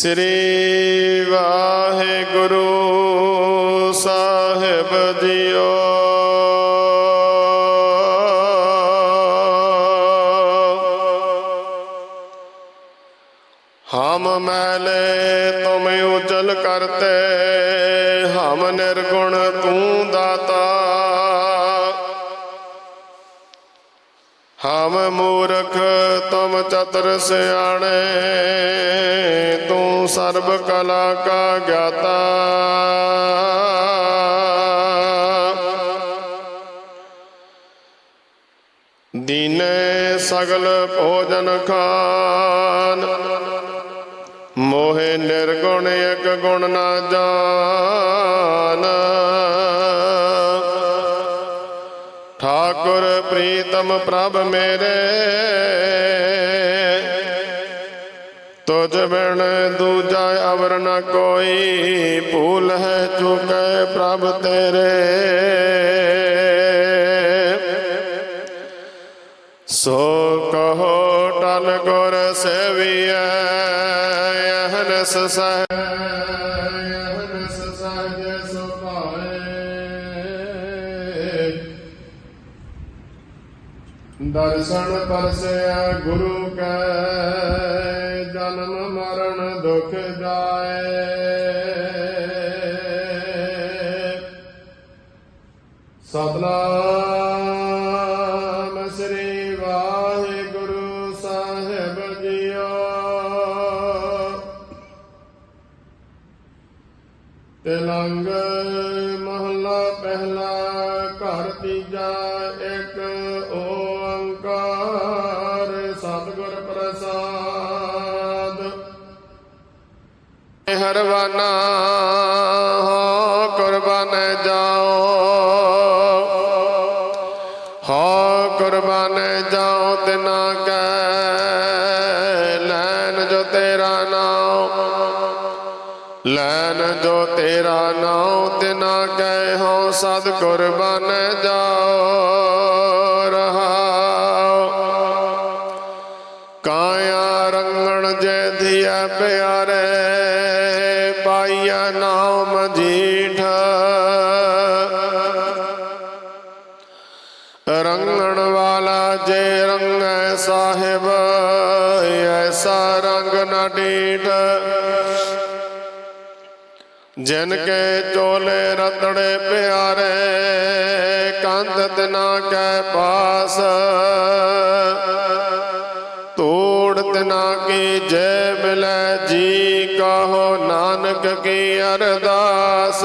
ਸ੍ਰੀ ਵਾਹਿਗੁਰੂ ਸਾਹਿਬ JIO. ਹਮ ਮੈਲੇ ਤੁਮ ਉਜਲ ਕਰਤੇ ਹਮ ਨਿਰਗੁਣ ਤੂੰ ਦਾਤਾ। ਹਮ ਮੂਰਖ, ਤੁਮ ਚਤਰ ਸਿਆਣੇ, ਤੂੰ ਸਰਬ ਕਲਾ ਕਾ ਗਿਆਤਾ। ਦੀਨੇ ਸਗਲ ਭੋਜਨ ਖਾਨ, ਮੋਹਿ ਨਿਰਗੁਣ ਇਕ ਗੁਣ ਨਾ ਜਾਣ ਠਾਕੁਰ ਪ੍ਰੀਤਮ ਪ੍ਰਭ ਮੇਰੇ। ਤੁਝ ਬਿਨ ਦੂਜਾ ਅਵਰ ਨ ਕੋਈ ਭੂਲ ਹੈ ਚੁਕੈ ਪ੍ਰਭ ਤੇਰੇ। ਸੋ ਕਹੋ ਟਨ ਗੁਰ ਸੇਵੀਐ, ਅਹਨਸ ਸਹਿ ਦਰਸ਼ਨ ਪਰਸਿਆ ਗੁਰੂ ਕੈ, ਜਨਮ ਮਰਨ ਦੁਖ ਜਾਏ। ਸਤਨਾਮ ਸ੍ਰੀ ਵਾਹਿਗੁਰੂ ਸਾਹਿਬ ਜੀਓ। ਤਿਲੰਗ ਮਹਲਾ ਪਹਿਲਾ ਘਰ ਤੀਜਾ ਇੱਕ ਹਰਵਾਨਾ ਹੋ ਕੁਰਬਾਨ ਜਾਓ। ਹੋ ਕੁਰਬਾਨ ਜਾਓ ਤਿਨਾ ਕੈ ਲੈਨ ਜੋ ਤੇਰਾ ਨਾਮ ਲੈਨ ਜੋ ਤੇਰਾ ਨਾਮ ਤਿਨਾ ਕੈ ਹੋ ਸਦ ਕੁਰਬਾਨ ਜਾਓ ਰਹਾਓ ਕਾਇਆ ਰੰਗਣ ਜੈ ਧੀਆ ਪਿਆਰੇ ਰੰਗਣ ਵਾਲਾ ਜੇ ਰੰਗੈ ਸਾਹਿਬ, ਐਸਾ ਰੰਗ ਨਾ ਡੀਠ ਜਿਨ ਕੇ ਚੋਲੇ ਰਤੜੇ ਪਿਆਰੇ, ਕੰਧ ਤਨਾ ਕੈ ਪਾਸ। ਤੋੜ ਤਨਾ ਕੀ ਜੈ ਮਿਲੈ, ਜੀ ਕਹੋ ਨਾਨਕ ਕੀ ਅਰਦਾਸ।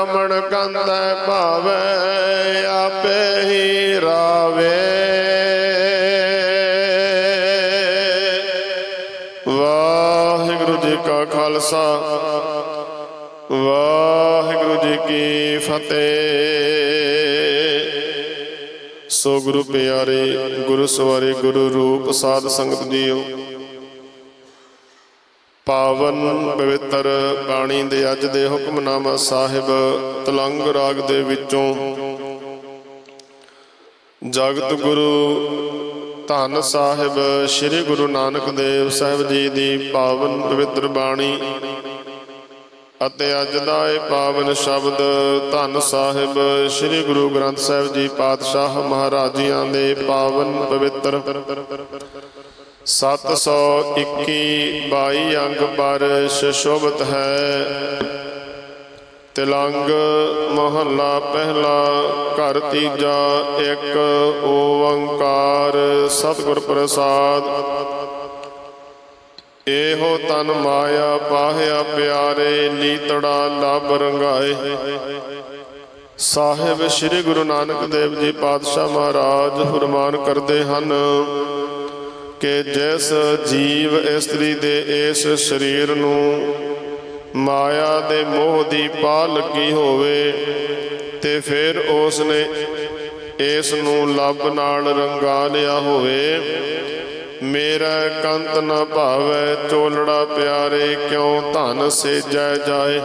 ਕਾਮਣ ਕੰਤੈ ਭਾਵੈ, ਆਪੇ ਹੀ ਰਾਵੇ। ਵਾਹਿਗੁਰੂ ਜੀ ਕਾ ਖਾਲਸਾ, ਵਾਹਿਗੁਰੂ ਜੀ ਕੀ ਫਤਿਹ। ਸੋ ਗੁਰੂ ਪਿਆਰੇ, ਗੁਰੂ ਸਵਾਰੇ, ਗੁਰੂ ਰੂਪ ਸਾਧ ਸੰਗਤ ਜੀਓ ਪਾਵਨ ਪਵਿੱਤਰ ਬਾਣੀ ਦੇ ਅੱਜ ਦੇ ਹੁਕਮਨਾਮਾ ਸਾਹਿਬ, ਤਲੰਗ ਰਾਗ ਦੇ ਵਿੱਚੋਂ। ਜਗਤ ਗੁਰੂ ਧੰਨ ਸਾਹਿਬ, ਸ੍ਰੀ ਗੁਰੂ ਨਾਨਕ ਦੇਵ ਸਾਹਿਬ ਜੀ ਦੀ ਪਾਵਨ ਪਵਿੱਤਰ ਬਾਣੀ ਅਤੇ ਅੱਜ ਦਾ ਇਹ ਪਾਵਨ ਸ਼ਬਦ ਧੰਨ ਸਾਹਿਬ, ਸ੍ਰੀ ਗੁਰੂ ਗ੍ਰੰਥ ਸਾਹਿਬ ਜੀ ਪਾਤਸ਼ਾਹ ਮਹਾਰਾਜਿਆਂ ਦੇ ਪਾਵਨ ਪਵਿੱਤਰ 721 22 ਅੰਗ ਪਰ ਸ਼ੋਭਤ ਹੈ। ਤਿਲੰਗ ਮਹੱਲਾ ਪਹਿਲਾ ਘਰ ਤੀਜਾ ਇੱਕ ਓੰਕਾਰ ਸਤਿਗੁਰ ਪ੍ਰਸਾਦ। ਇਹੋ ਤਨ ਮਾਇਆ ਪਾਹਿਆ ਪਿਆਰੇ ਲੀਤੜਾ ਲਬ ਰੰਗਾਏ। ਸਾਹਿਬ ਸ੍ਰੀ ਗੁਰੂ ਨਾਨਕ ਦੇਵ ਜੀ ਪਾਤਸ਼ਾਹ ਮਹਾਰਾਜ ਫਰਮਾਨ ਕਰਦੇ ਹਨ ਕਿ ਜਿਸ ਜੀਵ ਇਸਤਰੀ ਦੇ ਇਸ ਸਰੀਰ ਨੂੰ ਮਾਇਆ ਦੇ ਮੋਹ ਦੀ ਪਾ ਲੱਗੀ ਹੋਵੇ ਤੇ ਫਿਰ ਉਸ ਨੇ ਇਸ ਨੂੰ ਲੱਭ ਨਾਲ ਰੰਗਾ ਲਿਆ ਹੋਵੇ। ਮੇਰਾ ਕੰਤ ਨ ਭਾਵੈ ਚੋਲੜਾ ਪਿਆਰੇ ਕਿਉਂ ਧਨ ਸੇਜੈ ਜਾਏ?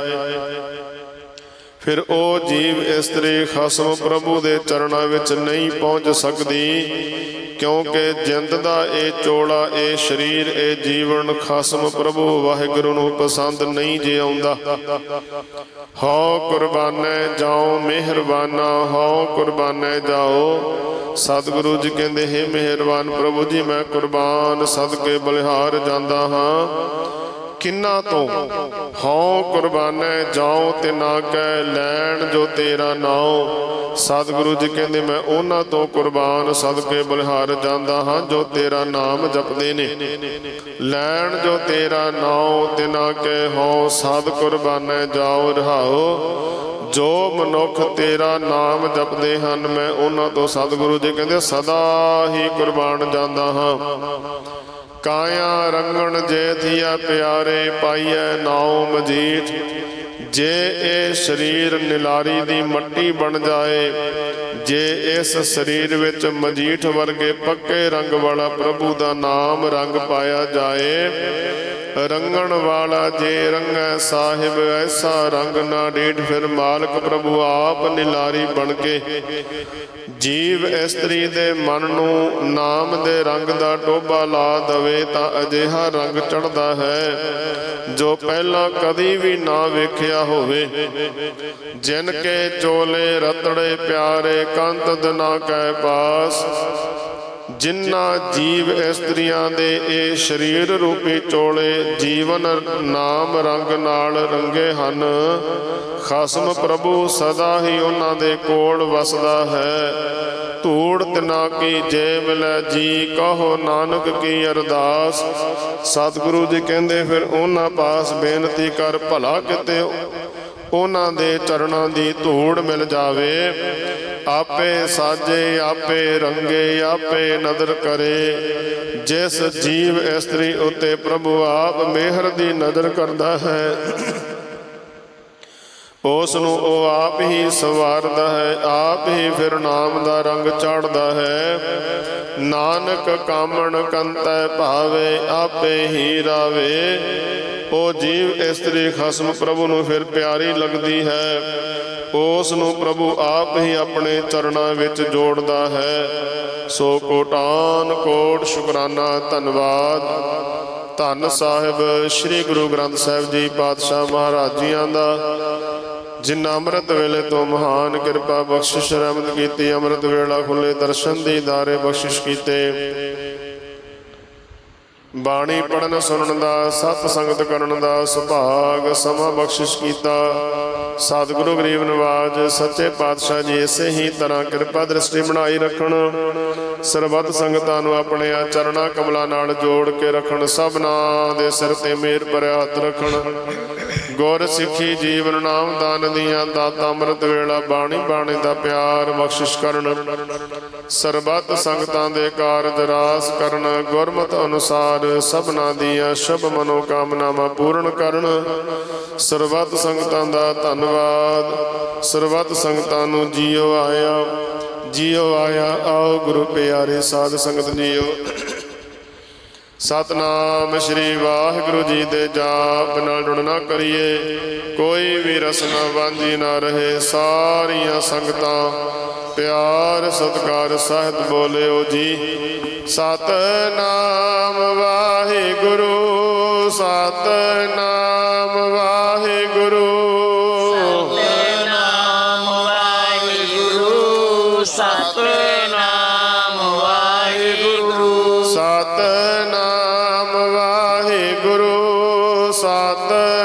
ਫਿਰ ਉਹ ਜੀਵ ਇਸਤਰੀ ਖਸਮ ਪ੍ਰਭੂ ਦੇ ਚਰਨਾਂ ਵਿੱਚ ਨਹੀਂ ਪਹੁੰਚ ਸਕਦੀ, ਕਿਉਂਕਿ ਜਿੰਦ ਦਾ ਇਹ ਚੋਲਾ, ਇਹ ਸਰੀਰ, ਇਹ ਜੀਵਨ ਖਸਮ ਪ੍ਰਭੂ ਵਾਹਿਗੁਰੂ ਨੂੰ ਪਸੰਦ ਨਹੀਂ ਜੇ ਆਉਂਦਾ। ਹਉ ਕੁਰਬਾਨੇ ਜਾਓ, ਮਿਹਰਬਾਨਾ, ਹਉ ਕੁਰਬਾਨੇ ਜਾਓ। ਸਤਿਗੁਰੂ ਜੀ ਕਹਿੰਦੇ, ਹੈ ਮਿਹਰਬਾਨ ਪ੍ਰਭੂ ਜੀ, ਮੈਂ ਕੁਰਬਾਨ ਸਦਕੇ ਬਲਿਹਾਰ ਜਾਂਦਾ ਹਾਂ। ਕਿੰਨਾ ਤੋਂ? ਹਉ ਕੁਰਬਾਨੇ ਜਾਉ ਤੇ ਨਾ ਕਹਿ ਲੈਣ ਜੋ ਤੇਰਾ ਨਾਉ। ਸਤਿਗੁਰੂ ਜੀ ਕਹਿੰਦੇ, ਮੈਂ ਉਹਨਾਂ ਤੋਂ ਕੁਰਬਾਨ ਸਦਕੇ ਬਲਿਹਾਰ ਜਾਂਦਾ ਹਾਂ ਜੋ ਤੇਰਾ ਨਾਮ ਜਪਦੇ ਨੇ। ਲੈਣ ਜੋ ਤੇਰਾ ਨਾਉ ਤੇ ਨਾ ਕਹਿ ਹਉ, ਸਦ ਕੁਰਬਾਨੇ ਜਾਉ ਰਹਾਓ ਜੋ ਮਨੁੱਖ ਤੇਰਾ ਨਾਮ ਜਪਦੇ ਹਨ, ਮੈਂ ਉਹਨਾਂ ਤੋਂ ਸਤਿਗੁਰੂ ਜੀ ਕਹਿੰਦੇ, ਸਦਾ ਹੀ ਕੁਰਬਾਨ ਜਾਂਦਾ ਹਾਂ। ਕਾਇਆ ਰੰਗਣ ਜੇ ਥੀਆ ਪਿਆਰੇ ਪਾਈਐ ਨਾਉ ਮਜੀਠ। ਜੇ ਇਹ ਸਰੀਰ ਨਿਲਾਰੀ ਦੀ ਮੱਟੀ ਬਣ ਜਾਏ, ਜੇ ਇਸ ਸਰੀਰ ਵਿੱਚ ਮਜੀਠ ਵਰਗੇ ਪੱਕੇ ਰੰਗ ਵਾਲਾ ਪ੍ਰਭੂ ਦਾ ਨਾਮ ਰੰਗ ਪਾਇਆ ਜਾਏ, ਰੰਗਣ ਵਾਲਾ ਜੇ ਰੰਗੈ ਸਾਹਿਬ, ਐਸਾ ਰੰਗ ਨਾ ਡੀਠ ਫਿਰ ਮਾਲਕ ਪ੍ਰਭੂ ਆਪ ਨਿਲਾਰੀ ਬਣ ਕੇ। ਜੀਵ ਇਸਤਰੀ ਦੇ ਮਨ ਨੂੰ ਨਾਮ ਦੇ ਰੰਗ ਦਾ ਟੋਭਾ ਲਾ ਦਵੇ ਤਾਂ ਅਜਿਹਾ ਰੰਗ ਚੜਦਾ ਹੈ, ਜੋ ਪਹਿਲਾਂ ਕਦੀ ਵੀ ਨਾ ਵੇਖਿਆ ਹੋਵੇ। ਜਿਨ ਕੇ ਚੋਲੇ ਰਤੜੇ ਪਿਆਰੇ ਕੰਤ ਦਨਾ ਕੈ ਪਾਸ ਜਿਨ੍ਹਾਂ ਜੀਵ ਇਸਤਰੀਆਂ ਦੇ ਇਹ ਸਰੀਰ ਰੂਪੀ ਚੋਲੇ ਜੀਵਨ ਨਾਮ ਰੰਗ ਨਾਲ ਰੰਗੇ ਹਨ, ਖਸਮ ਪ੍ਰਭੂ ਸਦਾ ਹੀ ਉਹਨਾਂ ਦੇ ਕੋਲ ਵਸਦਾ ਹੈ। ਧੂੜ ਤਿਨਾ ਕੀ ਜੇ ਮਿਲੈ ਜੀ, ਕਹੋ ਨਾਨਕ ਕੀ ਅਰਦਾਸ। ਸਤਿਗੁਰੂ ਜੀ ਕਹਿੰਦੇ, ਫਿਰ ਉਹਨਾਂ ਪਾਸ ਬੇਨਤੀ ਕਰ, ਭਲਾ ਕਿਤੇ ਉਹਨਾਂ ਦੇ ਚਰਨਾਂ ਦੀ ਧੂੜ ਮਿਲ ਜਾਵੇ। ਆਪੇ ਸਾਜੇ, ਆਪੇ ਰੰਗੇ, ਆਪੇ ਨਦਰ ਕਰੇ। ਜਿਸ ਜੀਵ ਇਸਤਰੀ ਉਤੇ ਪ੍ਰਭੂ ਆਪ ਮਿਹਰ ਦੀ ਨਜ਼ਰ ਕਰਦਾ ਹੈ ਉਸ ਨੂੰ ਉਹ ਆਪ ਹੀ ਸਵਾਰਦਾ ਹੈ, ਆਪ ਹੀ ਫਿਰ ਨਾਮ ਦਾ ਰੰਗ ਚਾੜਦਾ ਹੈ। ਨਾਨਕ ਕਾਮਣ ਕੰਤੈ ਭਾਵੇ, ਆਪੇ ਹੀ ਰਾਵੇ। ਉਹ ਜੀਵ ਇਸਤਰੀ ਖਸਮ ਪ੍ਰਭੂ ਨੂੰ ਫਿਰ ਪਿਆਰੀ ਲੱਗਦੀ ਹੈ। ਉਸ ਨੂੰ ਪ੍ਰਭੂ ਆਪ ਹੀ ਆਪਣੇ ਚਰਨਾਂ ਵਿੱਚ ਜੋੜਦਾ ਹੈ। ਸੋ ਕੋਟਾਨ ਕੋਟ ਸ਼ੁਕਰਾਨਾ, ਧੰਨਵਾਦ। ਧੰਨ ਸਾਹਿਬ, ਸ੍ਰੀ ਗੁਰੂ ਗ੍ਰੰਥ ਸਾਹਿਬ ਜੀ ਪਾਤਸ਼ਾਹ ਮਹਾਰਾਜ ਜੀਆਂ ਦਾ, ਜਿਨ੍ਹਾਂ ਅੰਮ੍ਰਿਤ ਵੇਲੇ ਤੋਂ ਮਹਾਨ ਕਿਰਪਾ ਬਖਸ਼ਿਸ਼ ਰਹਿਮਤ ਕੀਤੀ, ਅੰਮ੍ਰਿਤ ਵੇਲਾ ਖੁੱਲੇ ਦਰਸ਼ਨ ਦੀ ਦਾਰੇ ਬਖਸ਼ਿਸ਼ ਕੀਤੇ। ਬਾਣੀ ਪੜਨ ਸੁਣਨ ਦਾ, ਸਤ ਸੰਗਤ ਕਰਨ ਦਾ ਸੁਭਾਗ ਸਮਾਂ ਬਖਸ਼ਿਸ਼ ਕੀਤਾ। ਸਤਿਗੁਰੂ ਗਰੀਬ ਨਿਵਾਜ਼, ਸੱਚੇ ਪਾਤਸ਼ਾਹ ਜੀ ਇਸੇ ਹੀ ਤਰ੍ਹਾਂ ਕਿਰਪਾ ਦ੍ਰਿਸ਼ਟੀ ਬਣਾਈ ਰੱਖਣ। ਸਰਬੱਤ ਸੰਗਤਾਂ ਨੂੰ ਆਪਣੇ ਆ ਚਰਣਾ ਕਮਲਾਂ ਨਾਲ ਜੋੜ ਕੇ ਰੱਖਣ, ਸਭਨਾਂ ਦੇ ਸਿਰ ਤੇ ਮੇਰ ਭਰਿਆ ਹੱਥ ਰੱਖਣ। ਗੁਰ ਸਿੱਖੀ ਜੀਵਨ ਨਾਮ ਦਾਨ ਦੀਆਂ ਦਾਤਾ ਅੰਮ੍ਰਿਤ ਵੇਲਾ ਬਾਣੀ ਬਾਣੀ ਦਾ ਪਿਆਰ ਬਖਸ਼ਿਸ਼ ਕਰਨ। ਸਰਬੱਤ ਸੰਗਤਾਂ ਦੇ ਕਾਰਜ ਰਾਸ ਕਰਨ, ਗੁਰਮਤ ਅਨੁਸਾਰ ਸਭਨਾਂ ਦੀਆਂ ਸ਼ੁਭ ਮਨੋ ਕਾਮਨਾਵਾਂ ਪੂਰਨ ਕਰਨ। ਸਰਬੱਤ ਸੰਗਤਾਂ ਦਾ ਧੰਨਵਾਦ, ਸਰਬੱਤ ਸੰਗਤਾਂ ਨੂੰ ਜੀਓ ਆਇਆ ਜੀਓ ਆਇਆ, ਆਓ ਗੁਰੂ ਪਿਆਰੇ ਸਾਧ ਸੰਗਤ ਜੀਓ। ਸਤਨਾਮ ਸ੍ਰੀ ਵਾਹਿਗੁਰੂ ਜੀ ਦੇ ਜਾਪ ਨਾਲ ਜੁੜ ਨਾ ਕਰੀਏ। ਕੋਈ ਵੀ ਰਸਨਾ ਵਾਂਝੀ ਨਾ ਰਹੇ, ਸਾਰੀਆਂ ਸੰਗਤਾਂ ਪਿਆਰ, ਸਤਕਾਰ, ਸਹਿਤ ਬੋਲਿਓ ਜੀ। ਸਤਨਾਮ ਵਾਹਿਗੁਰੂ ਸਤਨਾਮ ਵਾਹਿਗੁਰੂ। saath